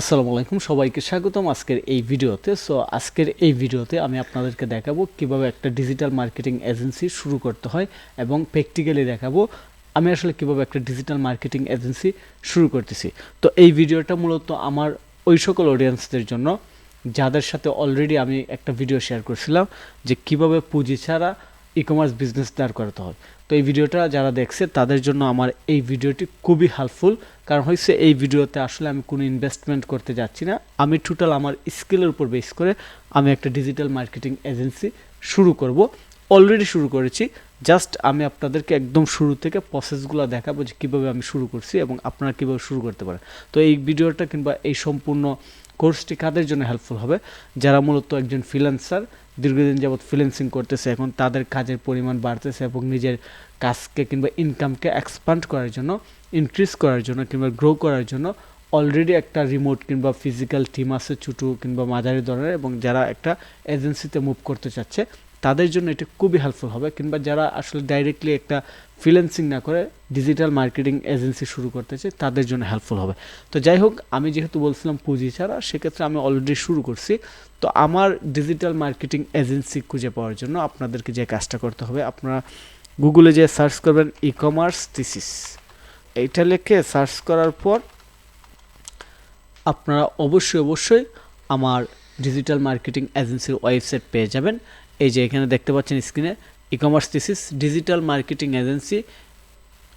আসসালামু আলাইকুম, সবাইকে স্বাগতম আজকের এই ভিডিওতে। সো আজকের এই ভিডিওতে আমি আপনাদেরকে দেখাবো কীভাবে একটা ডিজিটাল মার্কেটিং এজেন্সি শুরু করতে হয় এবং প্র্যাকটিক্যালি দেখাবো আমি আসলে কীভাবে একটা ডিজিটাল মার্কেটিং এজেন্সি শুরু করতেছি। তো এই ভিডিওটা মূলত আমার ওই সকল অডিয়েন্সদের জন্য, যাদের সাথে অলরেডি আমি একটা ভিডিও শেয়ার করছিলাম যে কীভাবে পুঁজি ছাড়া ই কমার্স বিজনেস দাঁড় করাতে হয় তো এই ভিডিওটা যারা দেখছে, তাদের জন্য আমার এই ভিডিওটি খুবই হেল্পফুল কারণ হচ্ছে এই ভিডিওতে আসলে আমি কোনো ইনভেস্টমেন্ট করতে যাচ্ছি না। আমি টোটাল আমার স্কিলের উপর বেস করে আমি একটা ডিজিটাল মার্কেটিং এজেন্সি শুরু করব। অলরেডি শুরু করেছি। জাস্ট আমি আপনাদেরকে একদম শুরু থেকে প্রসেসগুলো দেখাবো যে কীভাবে আমি শুরু করছি এবং আপনারা কীভাবে শুরু করতে পারেন। তো এই ভিডিওটা কিংবা এই সম্পূর্ণ কোর্সটি কাদের জন্য হেল্পফুল হবে? যারা মূলত একজন ফ্রিল্যান্সার দীর্ঘদিন যাবৎ ফ্রিল্যান্সিং করতেছে, এখন তাদের কাজের পরিমাণ বাড়তেছে এবং নিজের কাজকে কিংবা ইনকামকে এক্সপান্ড করার জন্য ইনক্রিজ করার জন্য কিংবা গ্রো করার জন্য অলরেডি একটা রিমোট কিংবা ফিজিক্যাল টিম আছে ছোটো কিংবা মাঝারি ধরনের এবং যারা একটা এজেন্সিতে মুভ করতে চাচ্ছে তাদের জন্য এটা খুবই হেল্পফুল হবে। কিংবা যারা আসলে ডাইরেক্টলি একটা ফ্রিল্যান্সিং না করে ডিজিটাল মার্কেটিং এজেন্সি শুরু করতে চায়, তাদের জন্য হেল্পফুল হবে। তো যাই হোক, আমি যেহেতু বলছিলাম পুঁজি ছাড়া, সেক্ষেত্রে আমি অলরেডি শুরু করছি। তো আমার ডিজিটাল মার্কেটিং এজেন্সি খুঁজে পাওয়ার জন্য আপনাদেরকে যে কাজটা করতে হবে, আপনারা গুগলে যে সার্চ করবেন ই কমার্স থিসিস এইটা লিখে সার্চ করার পর আপনারা অবশ্যই অবশ্যই আমার ডিজিটাল মার্কেটিং এজেন্সির ওয়েবসাইট পেয়ে যাবেন। এই যে এখানে দেখতে পাচ্ছেন স্ক্রিনে e commerce thesis digital marketing agency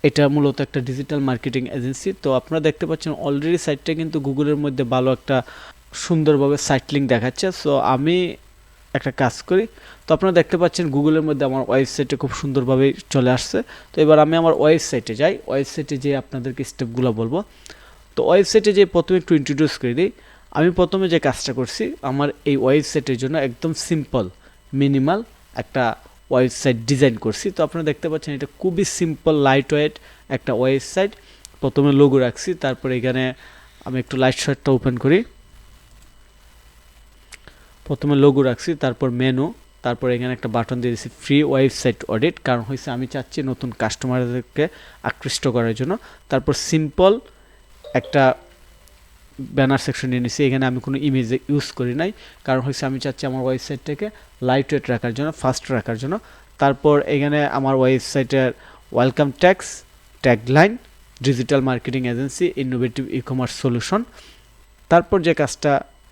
এটা মূলত একটা ডিজিটাল মার্কেটিং এজেন্সি তো আপনারা দেখতে পাচ্ছেন অলরেডি সাইটটা কিন্তু গুগলের মধ্যে ভালো একটা সুন্দরভাবে সাইট লিঙ্ক দেখাচ্ছে। সো আমি একটা কাজ করি। তো আপনারা দেখতে পাচ্ছেন গুগলের মধ্যে আমার ওয়েবসাইটে খুব সুন্দরভাবে চলে আসছে। তো এবার আমি আমার ওয়েবসাইটে যাই। ওয়েবসাইটে যেয়ে আপনাদেরকে স্টেপগুলো বলব। তো ওয়েবসাইটে যে প্রথমে একটু ইন্ট্রোডিউস করে দিই। আমি প্রথমে যে কাজটা করছি, আমার এই ওয়েবসাইটের জন্য একদম সিম্পল মিনিমাল একটা ওয়েবসাইট ডিজাইন করছি। তো আপনারা দেখতে পাচ্ছেন এটা খুবই সিম্পল লাইট ওয়েট একটা ওয়েবসাইট প্রথমে লোগো রাখছি, তারপর এখানে আমি একটু লাইট শার্টটা ওপেন করি। প্রথমে লোগো রাখছি, তারপর মেনু তারপর এখানে একটা বাটন দিয়ে দিয়েছি ফ্রি ওয়েবসাইট অডিট কারণ হয়েছে আমি চাচ্ছি নতুন কাস্টমারদেরকে আকৃষ্ট করার জন্য। তারপর সিম্পল একটা ব্যানার সেকশন নিয়ে নিছি, এখানে আমি কোনো ইমেজ ইউজ করি নাই। কারণ হচ্ছে আমি চাচ্ছি আমার ওয়েবসাইটটাকে লাইট ওয়েট রাখার জন্য ফাস্ট রাখার জন্য। তারপর এখানে আমার ওয়েবসাইটের welcome tax tagline digital marketing agency innovative e commerce solution তারপর যে কাজটা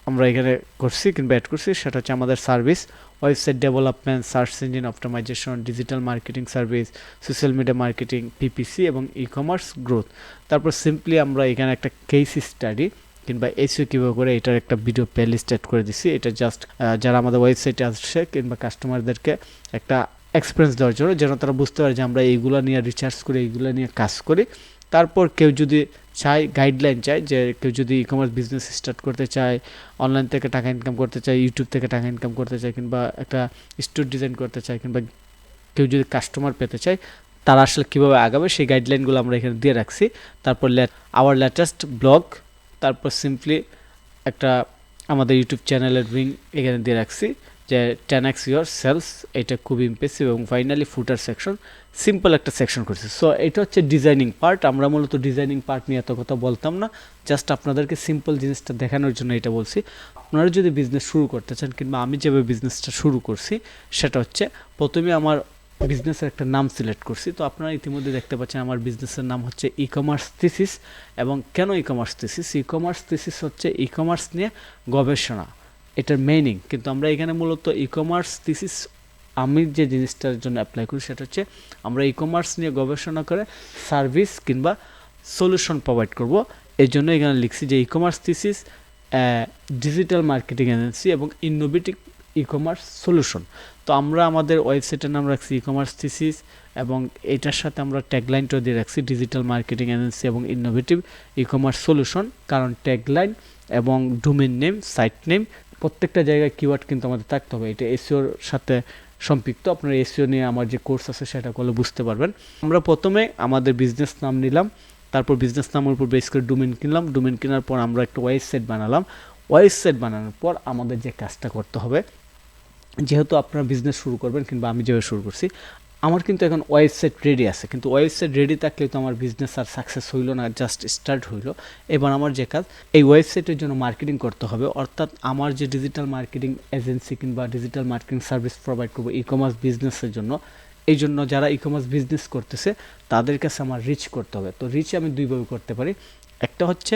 আমরা এখানে করছি, কিংবা অ্যাড করছি, সেটা হচ্ছে আমাদের service website development search engine optimisation digital marketing service social media marketing PPC এবং ই কমার্স গ্রোথ তারপর সিম্পলি আমরা এখানে একটা কেস স্টাডি কিংবা এসিও কীভাবে করে এটার একটা ভিডিও প্লেলিস্ট অ্যাড করে দিছি। এটা জাস্ট যারা আমাদের ওয়েবসাইটে আসছে কিংবা কাস্টমারদেরকে একটা এক্সপিরিয়েন্স দেওয়ার জন্য, যেন তারা বুঝতে পারে যে আমরা এইগুলো নিয়ে রিচার্জ করি, এইগুলো নিয়ে কাজ করি। তারপর কেউ যদি চায় গাইডলাইন চায় যে কেউ যদি ই কমার্স বিজনেস স্টার্ট করতে চায় অনলাইন থেকে টাকা ইনকাম করতে চায় ইউটিউব থেকে টাকা ইনকাম করতে চায় কিংবা একটা স্টোর ডিজাইন করতে চায় কিংবা কেউ যদি কাস্টমার পেতে চায়, তারা আসলে কীভাবে আগাবে, সেই গাইডলাইনগুলো আমরা এখানে দিয়ে রাখছি। তারপর আওয়ার লেটেস্ট ব্লগ তারপর সিম্পলি একটা আমাদের ইউটিউব চ্যানেলের রিং এখানে দিয়ে রাখছি, যে টেন এক্স ইউর সেলস এটা খুব ইম্প্রেসিভ এবং ফাইনালি ফুটার সেকশন সিম্পল একটা সেকশন করছি। সো এটা হচ্ছে ডিজাইনিং পার্ট আমরা মূলত ডিজাইনিং পার্ট নিয়ে এত কথা বলতাম না জাস্ট আপনাদেরকে সিম্পল জিনিসটা দেখানোর জন্য এটা বলছি। আপনারা যদি বিজনেস শুরু করতে চান কিংবা আমি যেভাবে বিজনেসটা শুরু করছি, সেটা হচ্ছে প্রথমে আমার বিজনেসের একটা নাম সিলেক্ট করছি। তো আপনারা ইতিমধ্যে দেখতে পাচ্ছেন আমার বিজনেসের নাম হচ্ছে ই কমার্স থিসিস এবং কেন e commerce thesis e commerce thesis হচ্ছে ই কমার্স নিয়ে গবেষণা। এটার মেইনিং কিন্তু আমরা এখানে মূলত ই কমার্স থিসিস আমি যে জিনিসটার জন্য অ্যাপ্লাই করি সেটা হচ্ছে আমরা ই কমার্স নিয়ে গবেষণা করে সার্ভিস কিংবা সলিউশন প্রোভাইড করব। এই জন্য এখানে লিখছি যে e commerce thesis digital marketing agency এবং ইনোভেটিভ ই কমার্স সলিউশন তো আমরা আমাদের ওয়েবসাইটের নাম রাখছি ই কমার্স থিসিস এবং এটার সাথে আমরা ট্যাগলাইনটাও দিয়ে রাখছি ডিজিটাল মার্কেটিং এজেন্সি এবং ইনোভেটিভ ই কমার্স সলিউশন কারণ ট্যাগলাইন এবং ডোমেন নেম সাইট নেম প্রত্যেকটা জায়গায় কিওয়ার্ড কিন্তু আমাদের থাকতে হবে। এটা এসিওর সাথে সম্পৃক্ত। আপনার এসিও নিয়ে আমার যে কোর্স আছে সেটা করলে বুঝতে পারবেন। আমরা প্রথমে আমাদের বিজনেস নাম নিলাম, তারপর বিজনেস নামের উপর বেস করে ডোমেন কিনলাম। ডোমেন কেনার পর আমরা একটা ওয়েবসাইট বানালাম। ওয়েবসাইট বানানোর পর আমাদের যে কাজটা করতে হবে যেহেতু আপনারা বিজনেস শুরু করবেন কিংবা আমি যেভাবে শুরু করছি, আমার কিন্তু এখন ওয়েবসাইট রেডি আছে। কিন্তু ওয়েবসাইট রেডি থাকলে তো আমার বিজনেস আর সাকসেস হইল না জাস্ট স্টার্ট হইল। এবার আমার যে কাজ, এই ওয়েবসাইটের জন্য মার্কেটিং করতে হবে। অর্থাৎ আমার যে ডিজিটাল মার্কেটিং এজেন্সি কিংবা ডিজিটাল মার্কেটিং সার্ভিস প্রোভাইড করব ই কমার্স বিজনেসের জন্য, এই জন্য যারা ই কমার্স বিজনেস করতেছে, তাদের কাছে আমার রিচ করতে হবে। তো রিচ আমি দুইভাবে করতে পারি। একটা হচ্ছে,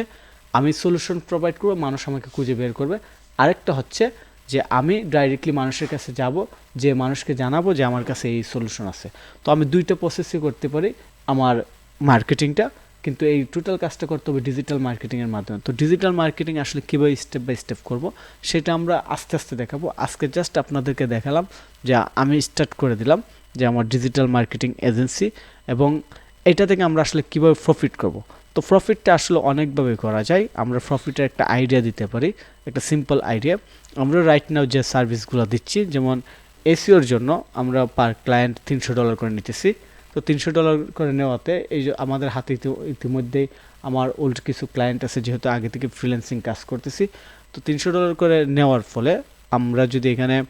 আমি সলিউশন প্রোভাইড করব, মানুষ আমাকে খুঁজে বের করবে। আরেকটা হচ্ছে যে আমি ডাইরেক্টলি মানুষের কাছে যাব, যে মানুষকে জানাব যে আমার কাছে এই সলিউশন আছে। তো আমি দুইটা প্রসেসই করতে পারি আমার মার্কেটিংটা কিন্তু এই টোটাল কাজটা করতে হবে ডিজিটাল মার্কেটিংয়ের মাধ্যমে। তো ডিজিটাল মার্কেটিং আসলে কীভাবে স্টেপ বাই স্টেপ করব, সেটা আমরা আস্তে আস্তে দেখাবো। আজকে জাস্ট আপনাদেরকে দেখালাম যে আমি স্টার্ট করে দিলাম যে আমার ডিজিটাল মার্কেটিং এজেন্সি এবং এটা থেকে আমরা আসলে কীভাবে প্রফিট করব। তো প্রফিটটা আসলে অনেকভাবে করা যায়। আমরা প্রফিটের একটা আইডিয়া দিতে পারি, একটা সিম্পল আইডিয়া আমরা রাইট নাও যে সার্ভিসগুলো দিচ্ছি, যেমন এসিওর জন্য আমরা পার ক্লায়েন্ট তিনশো ডলার করে নিতেছি। তো তিনশো ডলার করে নেওয়াতে এই যে আমাদের হাতে ইতি- ইতিমধ্যেই আমার ওল্ড কিছু ক্লায়েন্ট আছে, যেহেতু আগে থেকে ফ্রিল্যান্সিং কাজ করতেছি, তো তিনশো ডলার করে নেওয়ার ফলে আমরা যদি এখানে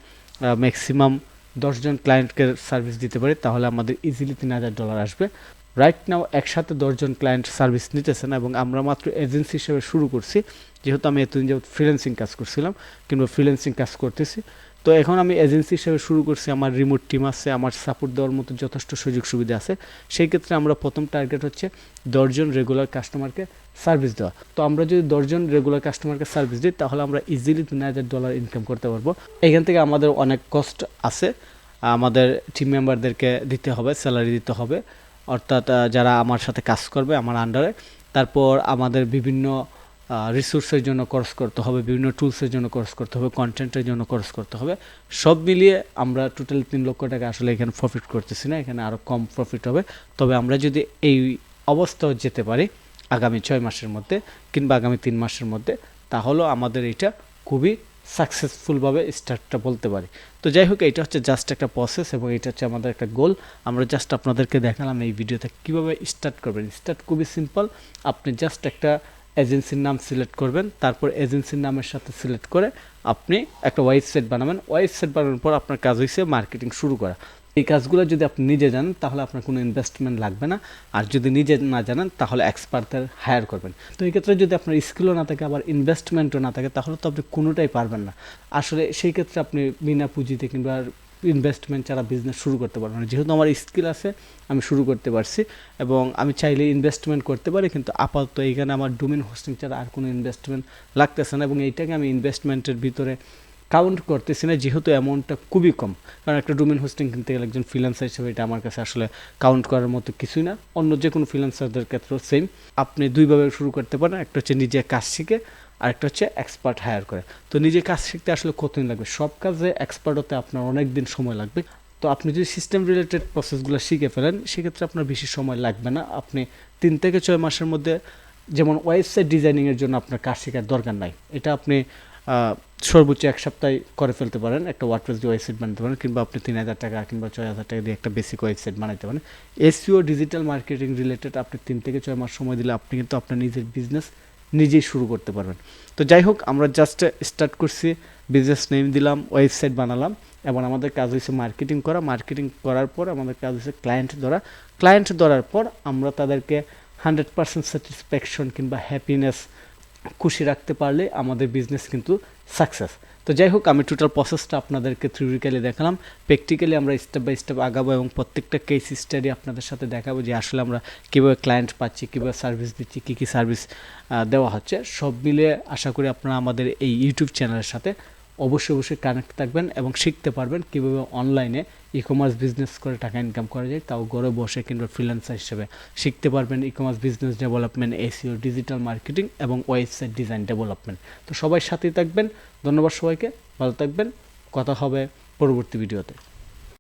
ম্যাক্সিমাম দশজন ক্লায়েন্টকে সার্ভিস দিতে পারি, তাহলে আমাদের ইজিলি তিন হাজার ডলার আসবে। রাইট নাও একসাথে দশজন ক্লায়েন্ট সার্ভিস নিতেছে না এবং আমরা মাত্র এজেন্সি হিসেবে শুরু করছি। যেহেতু আমি এতদিন যাবত ফ্রিল্যান্সিং কাজ করছিলাম, কিংবা ফ্রিল্যান্সিং কাজ করতেছি। তো এখন আমি এজেন্সি হিসেবে শুরু করছি। আমার রিমোট টিম আছে, আমার সাপোর্ট দেওয়ার মতো যথেষ্ট সুযোগ সুবিধা আছে। সেই ক্ষেত্রে আমরা প্রথম টার্গেট হচ্ছে দশজন রেগুলার কাস্টমারকে সার্ভিস দেওয়া। তো আমরা যদি দশজন রেগুলার কাস্টমারকে সার্ভিস দিই, তাহলে আমরা ইজিলি তিন হাজার ডলার ইনকাম করতে পারব। এখান থেকে আমাদের অনেক কস্ট আছে। আমাদের টিম মেম্বারদেরকে দিতে হবে স্যালারি দিতে হবে। অর্থাৎ যারা আমার সাথে কাজ করবে আমার আন্ডারে তারপর আমাদের বিভিন্ন রিসোর্সের জন্য খরচ করতে হবে, বিভিন্ন টুলসের জন্য খরচ করতে হবে কন্টেন্টের জন্য খরচ করতে হবে। সব মিলিয়ে আমরা টোটাল তিন লক্ষ টাকা আসলে এখানে প্রফিট করতেছি না, এখানে আরও কম প্রফিট হবে। তবে আমরা যদি এই অবস্থাও যেতে পারি আগামী ছয় মাসের মধ্যে কিংবা আগামী তিন মাসের মধ্যে, তাহলেও আমাদের এটা খুবই সাকসেসফুলভাবে স্টার্টটা বলতে পারি। তো যাই হোক এটা হচ্ছে জাস্ট একটা প্রসেস এবং এটা হচ্ছে আমাদের একটা গোল আমরা জাস্ট আপনাদেরকে দেখালাম এই ভিডিওতে কীভাবে স্টার্ট করবেন। স্টার্ট খুবই সিম্পল আপনি জাস্ট একটা এজেন্সির নাম সিলেক্ট করবেন, তারপর এজেন্সির নামের সাথে সিলেক্ট করে আপনি একটা ওয়েবসাইট বানাবেন। ওয়েবসাইট বানানোর পর আপনার কাজ হয়েছে মার্কেটিং শুরু করা। এই কাজগুলো যদি আপনি নিজে জানেন, তাহলে আপনার কোনো ইনভেস্টমেন্ট লাগবে না। আর যদি নিজে না জানেন, তাহলে এক্সপার্টদের হায়ার করবেন। তো এই ক্ষেত্রে যদি আপনার স্কিলও না থাকে, আবার ইনভেস্টমেন্টও না থাকে, তাহলে তো আপনি কোনোটাই পারবেন না। আসলে সেই ক্ষেত্রে আপনি বিনা পুঁজিতে কিংবা ইনভেস্টমেন্ট ছাড়া বিজনেস শুরু করতে পারবেন না। যেহেতু আমার স্কিল আছে, আমি শুরু করতে পারছি। এবং আমি চাইলে ইনভেস্টমেন্ট করতে পারি, কিন্তু আপাতত এইখানে আমার ডোমেন হোস্টিং ছাড়া আর কোনো ইনভেস্টমেন্ট লাগতেছে না। এবং এইটাকে আমি ইনভেস্টমেন্টের ভিতরে কাউন্ট করতেছি না, যেহেতু অ্যামাউন্টটা খুবই কম। কারণ একটা ডোমেন হোস্টিং কিনতে গেলে একজন ফ্রিল্যান্সার হিসেবে এটা আমার কাছে আসলে কাউন্ট করার মতো কিছুই না। অন্য যে কোনো ফ্রিল্যান্সারদের ক্ষেত্রেও সেম আপনি দুইভাবে শুরু করতে পারেন, একটা হচ্ছে নিজে কাজ শিখে আরেকটা হচ্ছে এক্সপার্ট হায়ার করে। তো নিজে কাজ শিখতে আসলে কতদিন লাগবে? সব কাজে এক্সপার্ট হতে আপনার অনেক দিন সময় লাগবে। তো আপনি যদি সিস্টেম রিলেটেড প্রসেসগুলো শিখে ফেলেন, সেক্ষেত্রে আপনার বেশি সময় লাগবে না। আপনি তিন থেকে ছয় মাসের মধ্যে, যেমন ওয়েবসাইট ডিজাইনিংয়ের জন্য আপনার কাজ শেখার দরকার নাই। এটা আপনি সর্বোচ্চ এক সপ্তাহে করে ফেলতে পারেন। একটা ওয়ার্ডপ্রেস দিয়ে ওয়েবসাইট বানাতে পারেন কিংবা আপনি তিন হাজার টাকা কিংবা ছয় হাজার টাকা দিয়ে একটা বেসিক ওয়েবসাইট বানাতে পারেন। এসিও ডিজিটাল মার্কেটিং রিলেটেড আপনি তিন থেকে ছয় মাস সময় দিলে আপনি কিন্তু আপনার নিজের বিজনেস নিজেই শুরু করতে পারবেন। তো যাই হোক, আমরা জাস্ট স্টার্ট করছি বিজনেস নেম দিলাম, ওয়েবসাইট বানালাম এবং আমাদের কাজ হয়েছে মার্কেটিং করা। মার্কেটিং করার পর আমাদের কাজ হয়েছে ক্লায়েন্ট ধরা। ক্লায়েন্ট ধরার পর আমরা তাদেরকে হান্ড্রেড পার্সেন্ট স্যাটিসফ্যাকশন কিংবা হ্যাপিনেস খুশি রাখতে পারলে আমাদের বিজনেস কিন্তু সাকসেস তো যাই হোক, আমি টোটাল প্রসেসটা আপনাদেরকে থিওরিক্যালি দেখালাম। প্র্যাকটিক্যালি আমরা স্টেপ বাই স্টেপ আগাবো এবং প্রত্যেকটা কেস স্টাডি আপনাদের সাথে দেখাবো যে আসলে আমরা কীভাবে ক্লায়েন্ট পাচ্ছি, কীভাবে সার্ভিস দিচ্ছি, কী কী সার্ভিস দেওয়া হচ্ছে। সব মিলে আশা করি আপনারা আমাদের এই ইউটিউব চ্যানেলের সাথে অবশ্যই অবশ্যই কানেক্ট থাকবেন এবং শিখতে পারবেন কীভাবে অনলাইনে ই কমার্স বিজনেস করে টাকা ইনকাম করা যায়। তাও ঘরে বসে কিংবা ফ্রিল্যান্সার হিসেবে শিখতে পারবেন e commerce business development SEO digital marketing এবং ওয়েবসাইট ডিজাইন ডেভেলপমেন্ট তো সবাই সাথেই থাকবেন। ধন্যবাদ সবাইকে। ভালো থাকবেন। কথা হবে পরবর্তী ভিডিওতে